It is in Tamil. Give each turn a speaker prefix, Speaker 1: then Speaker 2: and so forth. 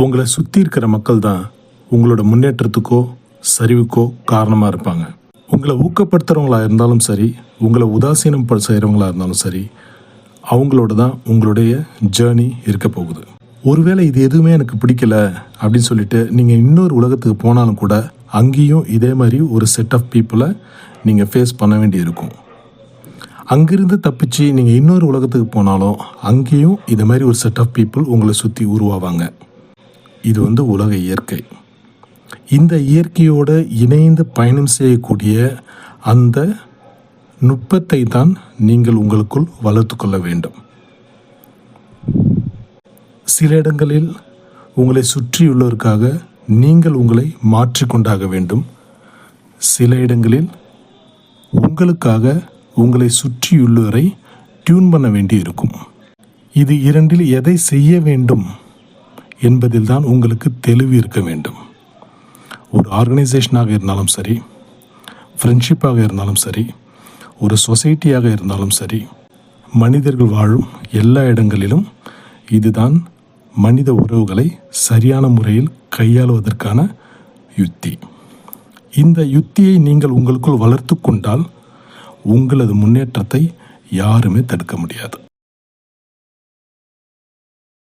Speaker 1: உங்களை சுற்றி இருக்கிற மக்கள் தான் உங்களோட முன்னேற்றத்துக்கோ சரிவுக்கோ காரணமாக இருப்பாங்க. உங்களை ஊக்கப்படுத்துகிறவங்களா இருந்தாலும் சரி உங்களை உதாசீனம் ப- செய்கிறவங்களா இருந்தாலும் சரி அவங்களோட தான் உங்களுடைய ஜேர்னி இருக்க போகுது. ஒருவேளை இது எதுவுமே எனக்கு பிடிக்கல அப்படின்னு சொல்லிட்டு நீங்கள் இன்னொரு உலகத்துக்கு போனாலும் கூட அங்கேயும் இதே மாதிரி ஒரு செட் ஆஃப் பீப்புளை நீங்கள் ஃபேஸ் பண்ண வேண்டியிருக்கும். அங்கிருந்து தப்பிச்சு நீங்கள் இன்னொரு உலகத்துக்கு போனாலும் அங்கேயும் இதே மாதிரி ஒரு செட் ஆஃப் பீப்புள் உங்களை சுற்றி உருவாவாங்க. இது வந்து உலக இயற்கை. இந்த இயற்கையோடு இணைந்து பயணம் செய்யக்கூடிய அந்த நுட்பத்தை தான் நீங்கள் உங்களுக்குள் வளர்த்து கொள்ள வேண்டும். சில இடங்களில் உங்களை சுற்றியுள்ளோருக்காக நீங்கள் உங்களை மாற்றிக்கொண்டாக வேண்டும். சில இடங்களில் உங்களுக்காக உங்களை சுற்றியுள்ளோரை டியூன் பண்ண வேண்டி இருக்கும் இது இரண்டில் எதை செய்ய வேண்டும்? என்பதில் தான் உங்களுக்கு தெளிவு இருக்க வேண்டும். ஒரு ஆர்கனைசேஷனாக இருந்தாலும் சரி ஃப்ரெண்ட்ஷிப்பாக இருந்தாலும் சரி ஒரு சொசைட்டியாக இருந்தாலும் சரி மனிதர்கள் வாழும் எல்லா இடங்களிலும் இதுதான் மனித உறவுகளை சரியான முறையில் கையாளுவதற்கான யுத்தி. இந்த யுத்தியை நீங்கள் உங்களுக்குள் வளர்த்து கொண்டால் உங்களது முன்னேற்றத்தை யாருமே தடுக்க முடியாது.